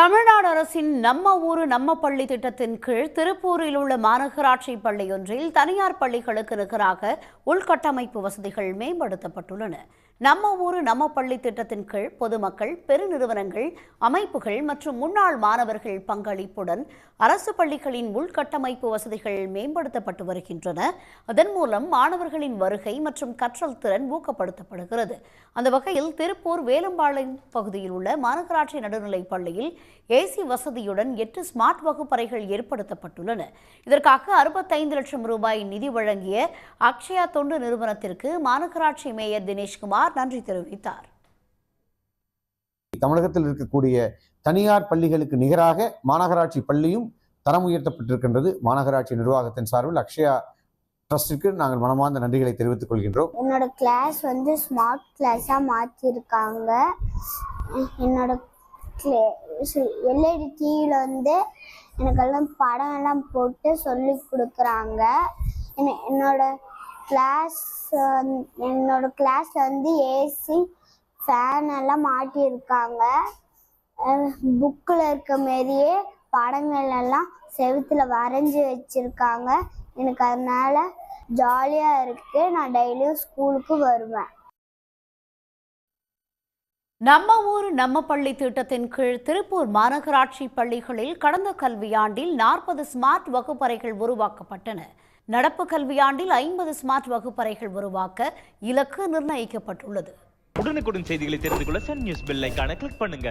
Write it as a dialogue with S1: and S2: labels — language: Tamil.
S1: தமிழ்நாடு அரசின் நம்ம ஊரு நம்ம பள்ளி திட்டத்தின் கீழ் திருப்பூரில் உள்ள மாநகராட்சி பள்ளியொன்றில் தனியார் பள்ளிகளுக்கு நிகராக உள்கட்டமைப்பு வசதிகள் மேம்படுத்தப்பட்டுள்ளன. நம்ம ஊரு நம்ம பள்ளி திட்டத்தின் கீழ் பொதுமக்கள் பெருநிறுவனங்கள் அமைப்புகள் மற்றும் முன்னாள் மாணவர்கள் பங்களிப்புடன் அரசு பள்ளிகளின் உள்கட்டமைப்பு வசதிகள் மேம்படுத்தப்பட்டு வருகின்றன. அதன் மூலம் மாணவர்களின் வருகை மற்றும் கற்றல் திறன் ஊக்கப்படுத்தப்படுகிறது. அந்த வகையில் திருப்பூர் வேலம்பாளையம் பகுதியில் உள்ள மாநகராட்சி நடுநிலைப் பள்ளியில் ஏசி வசதியுடன் எட்டு ஸ்மார்ட் வகுப்பறைகள் ஏற்படுத்தப்பட்டுள்ளன. இதற்காக அறுபத்தைந்து லட்சம் ரூபாய் நிதி வழங்கிய அக்ஷயா தொண்டு நிறுவனத்திற்கு மாநகராட்சி மேயர் தினேஷ்குமார் நன்றி தெரிவித்தார்.
S2: தமிழகத்தில் இருக்கக்கூடிய தனியார் பள்ளிகளுக்கு நிகராக மாநகராட்சி பள்ளியும் தரம் உயர்த்தப்பட்டிருக்கின்றது. மாநகராட்சி நிர்வாகத்தின் சார்பில் அக்ஷயா ட்ரஸ்டிற்கு நாங்கள் மனமார்ந்த நன்றிகளை தெரிவித்துக் கொள்கின்றோம்.
S3: என்னோட கிளாஸ் வந்து ஸ்மார்ட் கிளாஸாக மாற்றிருக்காங்க என்னோட எல்இடி டிவியில் வந்து எனக்கெல்லாம் படம் எல்லாம் போட்டு சொல்லி கொடுக்குறாங்க. என்ன என்னோட கிளாஸ் என்னோட கிளாஸ் வந்து ஏசி ஃபேன் எல்லாம் மாட்டியிருக்காங்க. புக்கில் இருக்க மாரியே படங்கள் எல்லாம் செவுத்தில் வரைஞ்சி வச்சுருக்காங்க. எனக்கு அதனால் ஜாலியாக இருக்கு. நான் டெய்லியும் ஸ்கூலுக்கு வருவேன்.
S1: நம்ம ஊர் நம்ம பள்ளி திட்டத்தின் கீழ் திருப்பூர் மாநகராட்சி பள்ளிகளில் கடந்த கல்வியாண்டில் நாற்பது ஸ்மார்ட் வகுப்பறைகள் உருவாக்கப்பட்டன. நடப்பு கல்வியாண்டில் ஐம்பது ஸ்மார்ட் வகுப்பறைகள் உருவாக்க இலக்கு நிர்ணயிக்கப்பட்டுள்ளது.
S4: உடனுக்குடன் செய்திகளை தெரிந்து கொள்ள சன் நியூஸ் பெல் ஐகானை கிளிக் பண்ணுங்க.